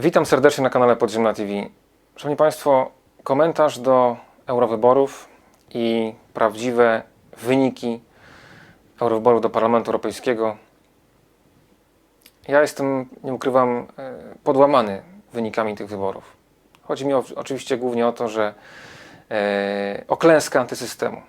Witam serdecznie na kanale Podziemna TV. Szanowni Państwo, komentarz do eurowyborów i prawdziwe wyniki eurowyborów do Parlamentu Europejskiego. Ja jestem, nie ukrywam, e, podłamany wynikami tych wyborów. Chodzi mi o, oczywiście głównie o to, że e, o klęskę antysystemu,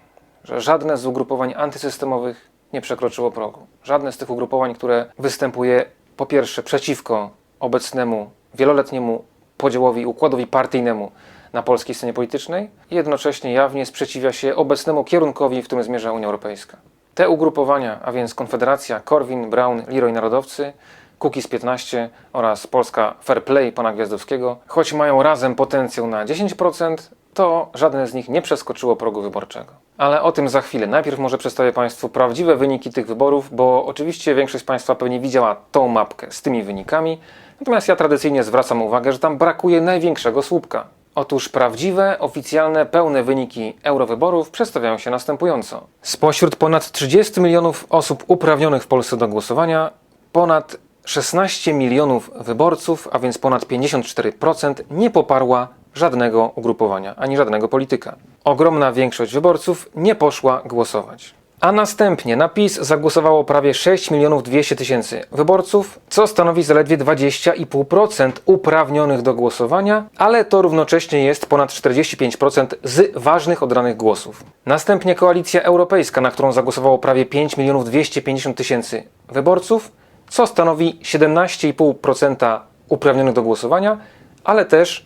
że żadne z ugrupowań antysystemowych nie przekroczyło progu. Żadne z tych ugrupowań, które występuje po pierwsze przeciwko obecnemu wieloletniemu podziałowi, układowi partyjnemu na polskiej scenie politycznej i jednocześnie jawnie sprzeciwia się obecnemu kierunkowi, w którym zmierza Unia Europejska. Te ugrupowania, a więc Konfederacja, Korwin, Braun, Leroy Narodowcy, Kukiz 15 oraz Polska Fair Play pana Gwiazdowskiego, choć mają razem potencjał na 10%, to żadne z nich nie przeskoczyło progu wyborczego. Ale o tym za chwilę. Najpierw może przedstawię Państwu prawdziwe wyniki tych wyborów, bo oczywiście większość z Państwa pewnie widziała tą mapkę z tymi wynikami, natomiast ja tradycyjnie zwracam uwagę, że tam brakuje największego słupka. Otóż prawdziwe, oficjalne, pełne wyniki eurowyborów przedstawiają się następująco. Spośród ponad 30 milionów osób uprawnionych w Polsce do głosowania, ponad 16 milionów wyborców, a więc ponad 54%, nie poparła żadnego ugrupowania ani żadnego polityka. Ogromna większość wyborców nie poszła głosować. A następnie na PiS zagłosowało prawie 6 milionów 200 tysięcy wyborców, co stanowi zaledwie 20,5% uprawnionych do głosowania, ale to równocześnie jest ponad 45% z ważnych odranych głosów. Następnie Koalicja Europejska, na którą zagłosowało prawie 5 milionów 250 tysięcy wyborców, co stanowi 17,5% uprawnionych do głosowania, ale też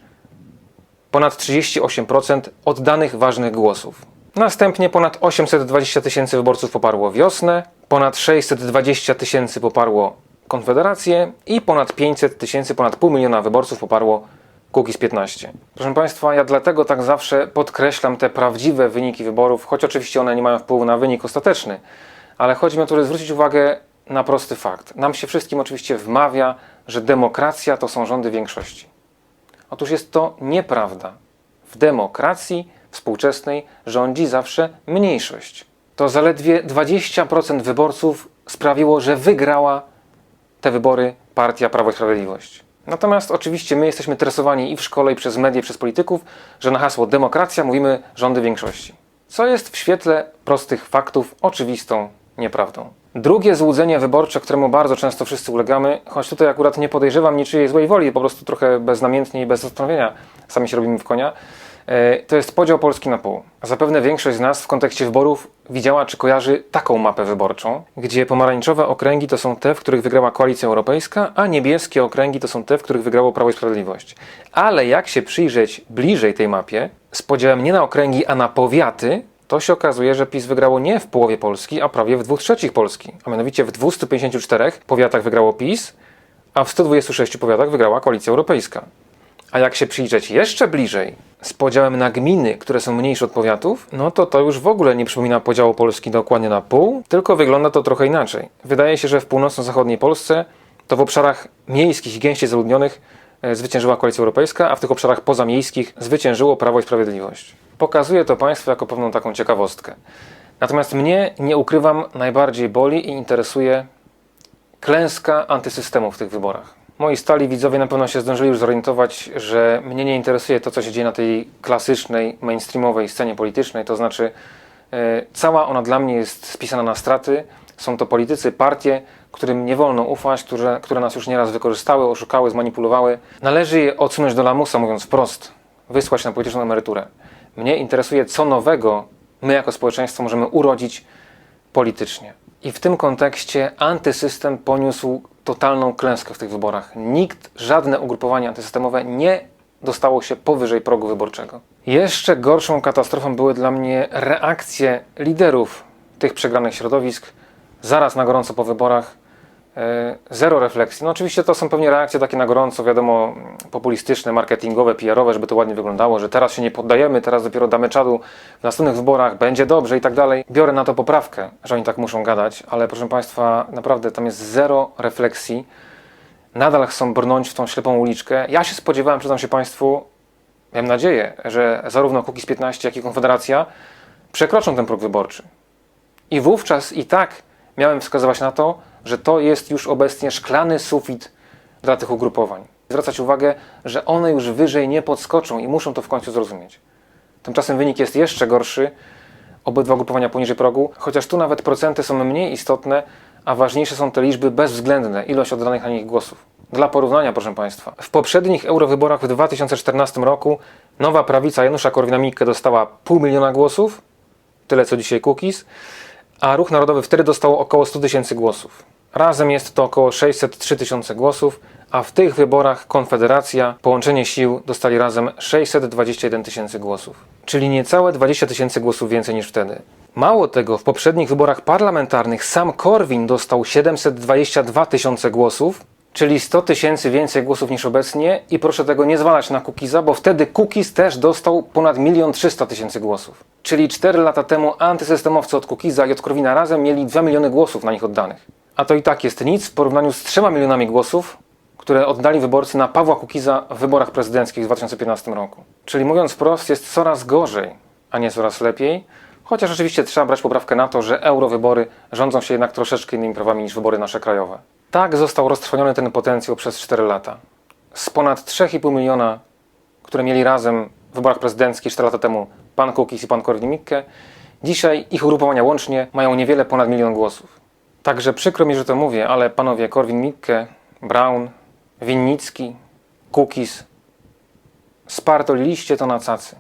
ponad 38% oddanych ważnych głosów. Następnie ponad 820 tysięcy wyborców poparło wiosnę, ponad 620 tysięcy poparło Konfederację i ponad 500 tysięcy, ponad pół miliona wyborców poparło Kukiz 15. Proszę Państwa, ja dlatego tak zawsze podkreślam te prawdziwe wyniki wyborów, choć oczywiście one nie mają wpływu na wynik ostateczny, ale chodzi mi o to, żeby zwrócić uwagę na prosty fakt. Nam się wszystkim oczywiście wmawia, że demokracja to są rządy większości. Otóż jest to nieprawda. W demokracji współczesnej rządzi zawsze mniejszość. To zaledwie 20% wyborców sprawiło, że wygrała te wybory partia Prawo i Sprawiedliwość. Natomiast oczywiście my jesteśmy tresowani i w szkole, i przez media, i przez polityków, że na hasło demokracja mówimy rządy większości. Co jest w świetle prostych faktów oczywistą nieprawdą. Drugie złudzenie wyborcze, któremu bardzo często wszyscy ulegamy, choć tutaj akurat nie podejrzewam niczyjej złej woli, po prostu trochę beznamiętnie i bez zastanowienia sami się robimy w konia, to jest podział Polski na pół. Zapewne większość z nas w kontekście wyborów widziała czy kojarzy taką mapę wyborczą, gdzie pomarańczowe okręgi to są te, w których wygrała Koalicja Europejska, a niebieskie okręgi to są te, w których wygrało Prawo i Sprawiedliwość. Ale jak się przyjrzeć bliżej tej mapie, z podziałem nie na okręgi, a na powiaty, to się okazuje, że PiS wygrało nie w połowie Polski, a prawie w dwóch trzecich Polski. A mianowicie w 254 powiatach wygrało PiS, a w 126 powiatach wygrała Koalicja Europejska. A jak się przyjrzeć jeszcze bliżej, z podziałem na gminy, które są mniejsze od powiatów, no to to już w ogóle nie przypomina podziału Polski dokładnie na pół, tylko wygląda to trochę inaczej. Wydaje się, że w północno-zachodniej Polsce to w obszarach miejskich i gęściej zaludnionych e, zwyciężyła Koalicja Europejska, a w tych obszarach pozamiejskich zwyciężyło Prawo i Sprawiedliwość. Pokazuję to Państwu jako pewną taką ciekawostkę. Natomiast mnie, nie ukrywam, najbardziej boli i interesuje klęska antysystemu w tych wyborach. Moi stali widzowie na pewno się zdążyli już zorientować, że mnie nie interesuje to, co się dzieje na tej klasycznej, mainstreamowej scenie politycznej, to znaczy e, cała ona dla mnie jest spisana na straty. Są to politycy, partie, którym nie wolno ufać, które, które nas już nieraz wykorzystały, oszukały, zmanipulowały. Należy je odsunąć do lamusa, mówiąc wprost, wysłać na polityczną emeryturę. Mnie interesuje, co nowego my jako społeczeństwo możemy urodzić politycznie. I w tym kontekście antysystem poniósł totalną klęskę w tych wyborach. Nikt, żadne ugrupowanie antysystemowe nie dostało się powyżej progu wyborczego. Jeszcze gorszą katastrofą były dla mnie reakcje liderów tych przegranych środowisk zaraz na gorąco po wyborach. E, Zero refleksji. No oczywiście to są pewnie reakcje takie na gorąco, wiadomo, populistyczne, marketingowe, PR-owe, żeby to ładnie wyglądało, że teraz się nie poddajemy, teraz dopiero damy czadu w następnych wyborach, będzie dobrze i tak dalej. Biorę na to poprawkę, że oni tak muszą gadać, ale proszę Państwa, naprawdę tam jest zero refleksji. Nadal chcą brnąć w tą ślepą uliczkę. Ja się spodziewałem, przyznam się Państwu, miałem nadzieję, że zarówno Kukiz 15, jak i Konfederacja przekroczą ten próg wyborczy. I wówczas i tak miałem wskazywać na to, że to jest już obecnie szklany sufit dla tych ugrupowań. zwracać uwagę, że one już wyżej nie podskoczą i muszą to w końcu zrozumieć. Tymczasem wynik jest jeszcze gorszy, obydwa grupowania poniżej progu, chociaż tu nawet procenty są mniej istotne, a ważniejsze są te liczby bezwzględne, ilość oddanych na nich głosów. Dla porównania, proszę Państwa, w poprzednich eurowyborach w 2014 roku nowa prawica Janusza Korwina-Mikke dostała pół miliona głosów, tyle co dzisiaj Kukiz, a Ruch Narodowy wtedy dostał około 100 tysięcy głosów. Razem jest to około 603 tysiące głosów, a w tych wyborach Konfederacja, połączenie sił, dostali razem 621 tysięcy głosów. Czyli niecałe 20 tysięcy głosów więcej niż wtedy. Mało tego, w poprzednich wyborach parlamentarnych sam Korwin dostał 722 tysiące głosów, czyli 100 tysięcy więcej głosów niż obecnie i proszę tego nie zwalać na Kukiza, bo wtedy Kukiz też dostał ponad 1 300 tysięcy głosów. Czyli 4 lata temu antysystemowcy od Kukiza i od Korwina razem mieli 2 miliony głosów na nich oddanych. A to i tak jest nic w porównaniu z 3 milionami głosów, które oddali wyborcy na Pawła Kukiza w wyborach prezydenckich w 2015 roku. Czyli mówiąc wprost, jest coraz gorzej, a nie coraz lepiej, chociaż oczywiście trzeba brać poprawkę na to, że eurowybory rządzą się jednak troszeczkę innymi prawami niż wybory nasze krajowe. Tak został roztrwoniony ten potencjał przez 4 lata. Z ponad 3,5 miliona, które mieli razem w wyborach prezydenckich 4 lata temu pan Kukiz i pan Korwin-Mikke, dzisiaj ich ugrupowania łącznie mają niewiele ponad milion głosów. Także przykro mi, że to mówię, ale panowie Korwin-Mikke, Brown, Winnicki, Kukiz, spartoliliście to na cacy.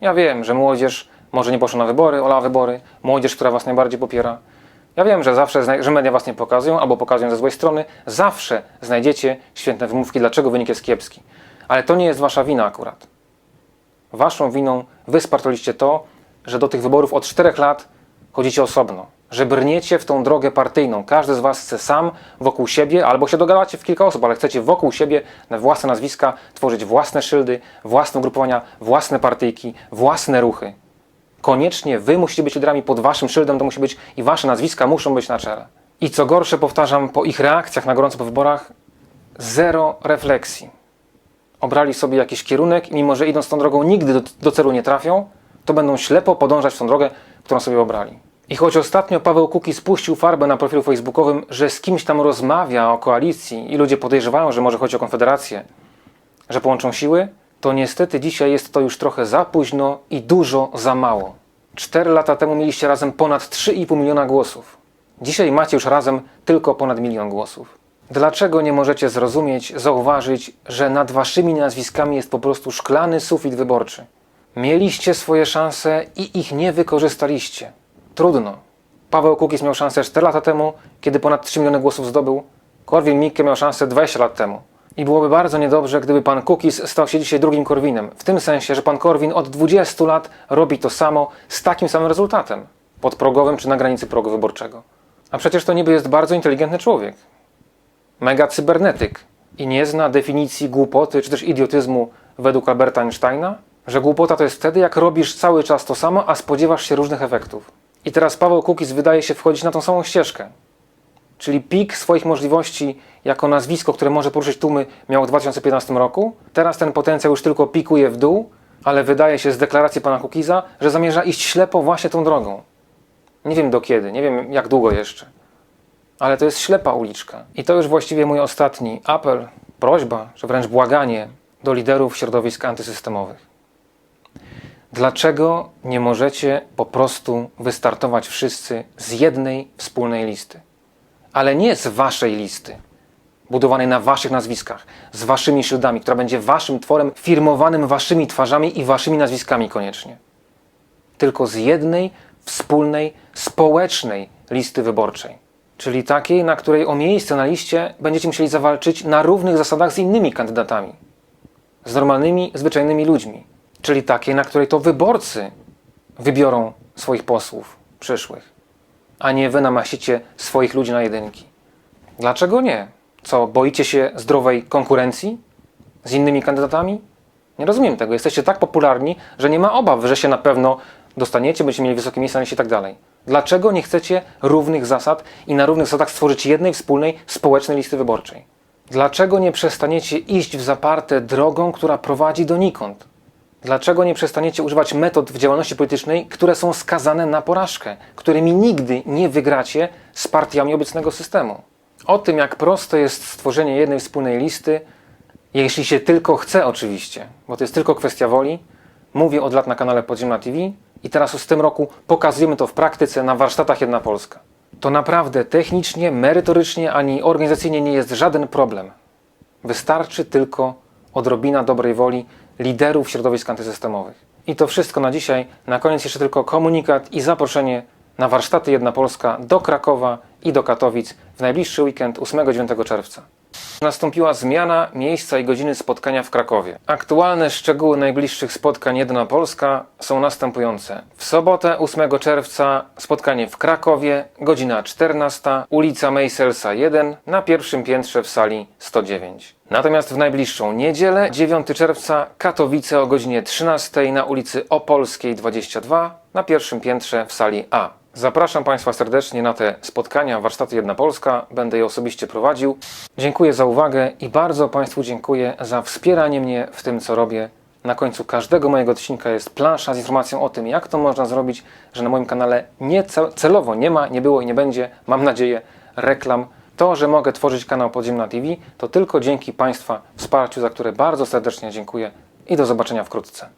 Ja wiem, że młodzież może nie poszła na wybory, olała wybory, młodzież, która was najbardziej popiera. Ja wiem, że zawsze, że media was nie pokazują albo pokazują ze złej strony. Zawsze znajdziecie świetne wymówki, dlaczego wynik jest kiepski. Ale to nie jest wasza wina akurat. Waszą winą wy spartoliście to, że do tych wyborów od czterech lat chodzicie osobno. Że brniecie w tą drogę partyjną. Każdy z was chce sam, wokół siebie, albo się dogadacie w kilka osób, ale chcecie wokół siebie na własne nazwiska tworzyć własne szyldy, własne ugrupowania, własne partyjki, własne ruchy. Koniecznie wy musicie być liderami pod waszym szyldem, to musi być i wasze nazwiska muszą być na czele. I co gorsze, powtarzam, po ich reakcjach na gorąco po wyborach, zero refleksji. Obrali sobie jakiś kierunek i mimo, że idąc tą drogą nigdy do, do celu nie trafią, to będą ślepo podążać w tą drogę, którą sobie obrali. I choć ostatnio Paweł Kuki spuścił farbę na profilu facebookowym, że z kimś tam rozmawia o koalicji i ludzie podejrzewają, że może chodzi o Konfederację, że połączą siły, to niestety dzisiaj jest to już trochę za późno i dużo za mało. Cztery lata temu mieliście razem ponad 3,5 miliona głosów. Dzisiaj macie już razem tylko ponad milion głosów. Dlaczego nie możecie zrozumieć, zauważyć, że nad waszymi nazwiskami jest po prostu szklany sufit wyborczy? Mieliście swoje szanse i ich nie wykorzystaliście. Trudno. Paweł Kukiz miał szansę 4 lata temu, kiedy ponad 3 miliony głosów zdobył. Korwin-Mikke miał szansę 20 lat temu. I byłoby bardzo niedobrze, gdyby pan Kukiz stał się dzisiaj drugim Korwinem. W tym sensie, że pan Korwin od 20 lat robi to samo z takim samym rezultatem. Podprogowym czy na granicy progu wyborczego. A przecież to niby jest bardzo inteligentny człowiek. Mega cybernetyk. I nie zna definicji głupoty czy też idiotyzmu według Alberta Einsteina? Że głupota to jest wtedy, jak robisz cały czas to samo, a spodziewasz się różnych efektów. I teraz Paweł Kukiz wydaje się wchodzić na tą samą ścieżkę. Czyli pik swoich możliwości jako nazwisko, które może poruszyć tłumy, miał w 2015 roku. Teraz ten potencjał już tylko pikuje w dół, ale wydaje się z deklaracji pana Kukiza, że zamierza iść ślepo właśnie tą drogą. Nie wiem do kiedy, nie wiem jak długo jeszcze. Ale to jest ślepa uliczka. I to już właściwie mój ostatni apel, prośba, czy wręcz błaganie do liderów środowisk antysystemowych. Dlaczego nie możecie po prostu wystartować wszyscy z jednej wspólnej listy? Ale nie z waszej listy, budowanej na waszych nazwiskach, z waszymi szyldami, która będzie waszym tworem firmowanym waszymi twarzami i waszymi nazwiskami koniecznie. Tylko z jednej wspólnej, społecznej listy wyborczej. Czyli takiej, na której o miejsce na liście będziecie musieli zawalczyć na równych zasadach z innymi kandydatami. Z normalnymi, zwyczajnymi ludźmi. Czyli takiej, na której to wyborcy wybiorą swoich posłów przyszłych, a nie wy namaścicie swoich ludzi na jedynki. Dlaczego nie? Co, boicie się zdrowej konkurencji z innymi kandydatami? Nie rozumiem tego. Jesteście tak popularni, że nie ma obaw, że się na pewno dostaniecie, będziecie mieli wysokie miejsca i tak dalej. Dlaczego nie chcecie równych zasad i na równych zasadach stworzyć jednej wspólnej społecznej listy wyborczej? Dlaczego nie przestaniecie iść w zaparte drogą, która prowadzi donikąd? Dlaczego nie przestaniecie używać metod w działalności politycznej, które są skazane na porażkę, którymi nigdy nie wygracie z partiami obecnego systemu? O tym, jak proste jest stworzenie jednej wspólnej listy, Jeśli się tylko chce, oczywiście, bo to jest tylko kwestia woli. Mówię od lat na kanale Podziemna TV i teraz już w tym roku pokazujemy to w praktyce na warsztatach Jedna Polska. To naprawdę technicznie, merytorycznie ani organizacyjnie nie jest żaden problem. Wystarczy tylko odrobina dobrej woli liderów środowisk antysystemowych. I to wszystko na dzisiaj. Na koniec jeszcze tylko komunikat i zaproszenie na warsztaty Jedna Polska do Krakowa i do Katowic w najbliższy weekend 8-9 czerwca. Nastąpiła zmiana miejsca i godziny spotkania w Krakowie. Aktualne szczegóły najbliższych spotkań Jedna Polska są następujące. W sobotę 8 czerwca spotkanie w Krakowie, godzina 14, ulica Mejselsa 1 na pierwszym piętrze w sali 109. Natomiast w najbliższą niedzielę 9 czerwca Katowice o godzinie 13 na ulicy Opolskiej 22 na pierwszym piętrze w sali A. Zapraszam Państwa serdecznie na te spotkania, warsztaty Jedna Polska. Będę je osobiście prowadził. Dziękuję za uwagę i bardzo Państwu dziękuję za wspieranie mnie w tym, co robię. Na końcu każdego mojego odcinka jest plansza z informacją o tym, jak to można zrobić, że na moim kanale nie ce- celowo nie ma, nie było i nie będzie, mam nadzieję, reklam. To, że mogę tworzyć kanał Podziemna TV, to tylko dzięki Państwa wsparciu, za które bardzo serdecznie dziękuję i do zobaczenia wkrótce.